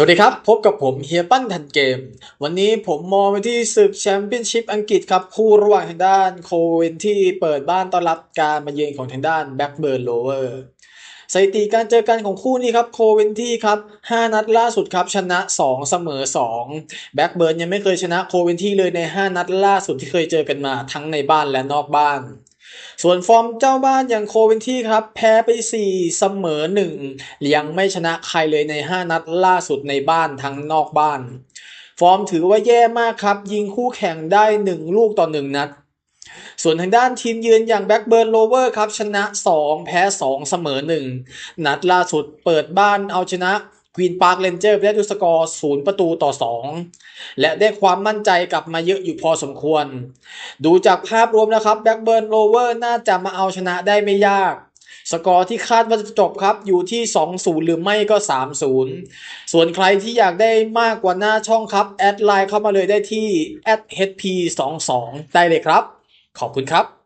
สวัสดีครับ พบกับผมเฮียปั้นทันเกม วันนี้ผมมองไปที่ศึกแชมเปี้ยนชิพอังกฤษครับ คู่ระหว่างทางด้านโคเวนที่เปิดบ้านต้อนรับการมาเยือนของทางด้านแบ็กเบิร์นโลเวอร์สถิติการเจอกันของคู่นี้ครับโคเวนที่ครับ 5 นัดล่าสุดครับชนะ 2 เสมอ 2 แบ็กเบิร์นยังไม่เคยชนะโคเวนที่เลยใน 5 นัดล่าสุดที่เคยเจอกันมาทั้งในบ้านและนอกบ้าน ส่วนฟอร์มเจ้าบ้านอย่างโคเวนที่ครับ แพ้ไป 4 เสมอ 1 ยังไม่ชนะใครเลยใน 5 นัดล่าสุดในบ้านทั้งนอกบ้าน ฟอร์มถือว่าแย่มากครับ ยิงคู่แข่งได้ 1 ลูกต่อ 1 นัด ส่วนทางด้านทีมเยือนอย่างแบ็กเบิร์นโลเวอร์ครับ ชนะ 2 แพ้ 2 เสมอ 1 นัดล่าสุดเปิดบ้านเอาชนะ ควีนพาร์คเรนเจอร์ได้ด้วยสกอร์0ประตูต่อ 2 และได้ความมั่นใจกลับมาเยอะอยู่พอสมควร ดูจากภาพรวมนะครับแบ็กเบิร์นโรเวอร์น่าจะมาเอาชนะได้ไม่ยากสกอร์ที่คาดว่าจะจบครับอยู่ที่ 2-0 หรือไม่ก็ 3-0 ส่วนใครที่อยากได้มากกว่าหน้าช่องครับ แอดไลน์เข้ามาเลยได้ที่ @hp22 ได้เลยครับ ขอบคุณครับ